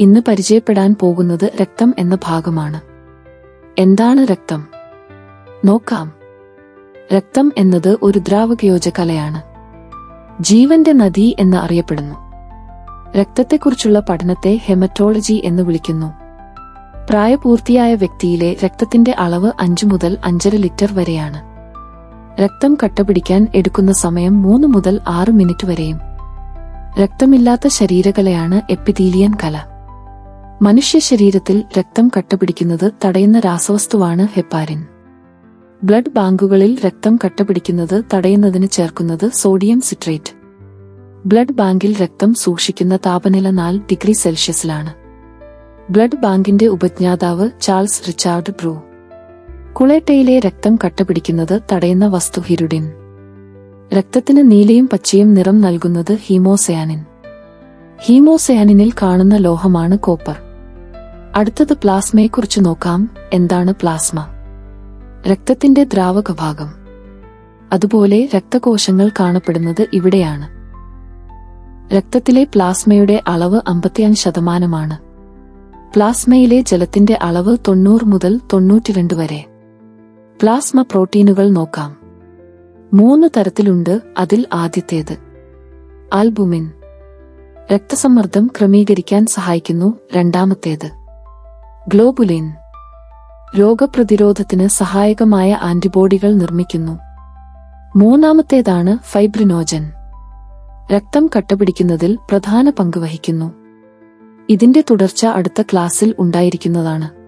ഇന്ന് പരിചയപ്പെടാൻ പോകുന്നത് രക്തം എന്ന ഭാഗമാണ്. എന്താണ് രക്തം? നോക്കാം. രക്തം എന്നത് ഒരു ദ്രാവകയോജ കലയാണ് ജീവന്റെ നദി എന്ന് അറിയപ്പെടുന്നു. രക്തത്തെക്കുറിച്ചുള്ള പഠനത്തെ ഹെമറ്റോളജി എന്ന് വിളിക്കുന്നു. പ്രായപൂർത്തിയായ വ്യക്തിയിലെ രക്തത്തിന്റെ അളവ് അഞ്ചു മുതൽ അഞ്ചര ലിറ്റർ വരെയാണ്. രക്തം കട്ടപിടിക്കാൻ എടുക്കുന്ന സമയം മൂന്ന് മുതൽ ആറ് മിനിറ്റ് വരെയും. രക്തമില്ലാത്ത ശരീരകലയാണ് എപ്പിതീലിയൻ കല. മനുഷ്യ ശരീരത്തിൽ രക്തം കട്ടപിടിക്കുന്നത് തടയുന്ന രാസവസ്തുവാണ് ഹെപ്പാരിൻ. ബ്ലഡ് ബാങ്കുകളിൽ രക്തം കട്ടപിടിക്കുന്നത് തടയുന്നതിന് ചേർക്കുന്നത് സോഡിയം സിട്രേറ്റ്. ബ്ലഡ് ബാങ്കിൽ രക്തം സൂക്ഷിക്കുന്ന താപനില നാല് ഡിഗ്രി സെൽഷ്യസിലാണ്. ബ്ലഡ് ബാങ്കിന്റെ ഉപജ്ഞാതാവ് ചാൾസ് റിച്ചാർഡ് ബ്രൂ. കുളേട്ടയിലെ രക്തം കട്ടപിടിക്കുന്നത് തടയുന്ന വസ്തു ഹിരുഡിൻ. രക്തത്തിന് നീലയും പച്ചയും നിറം നൽകുന്നത് ഹീമോസയാനിൻ. ഹീമോസയാനിനിൽ കാണുന്ന ലോഹമാണ് കോപ്പർ. അടുത്തത് പ്ലാസ്മയെക്കുറിച്ച് നോക്കാം. എന്താണ് പ്ലാസ്മ? രക്തത്തിന്റെ ദ്രാവക ഭാഗം അതുപോലെ രക്തകോശങ്ങൾ കാണപ്പെടുന്നത് ഇവിടെയാണ്. രക്തത്തിലെ പ്ലാസ്മയുടെ അളവ് അമ്പത്തിയഞ്ച് ശതമാനമാണ്. പ്ലാസ്മയിലെ ജലത്തിന്റെ അളവ് തൊണ്ണൂറ് മുതൽ തൊണ്ണൂറ്റിരണ്ട് വരെ. പ്ലാസ്മ പ്രോട്ടീനുകൾ നോക്കാം. മൂന്ന് തരത്തിലുണ്ട് അതിൽ ആദ്യത്തേത്. ആൽബുമിൻ. രക്തസമ്മർദ്ദം ക്രമീകരിക്കാൻ സഹായിക്കുന്നു. രണ്ടാമത്തേത്. ഗ്ലോബുലിൻ രോഗപ്രതിരോധത്തിന് സഹായകമായ ആന്റിബോഡികൾ നിർമ്മിക്കുന്നു. മൂന്നാമത്തേതാണ് ഫൈബ്രിനോജൻ. രക്തം കട്ടപിടിക്കുന്നതിൽ പ്രധാന പങ്ക് വഹിക്കുന്നു. ഇതിന്റെ തുടർച്ച അടുത്ത ക്ലാസ്സിൽ ഉണ്ടായിരിക്കുന്നതാണ്.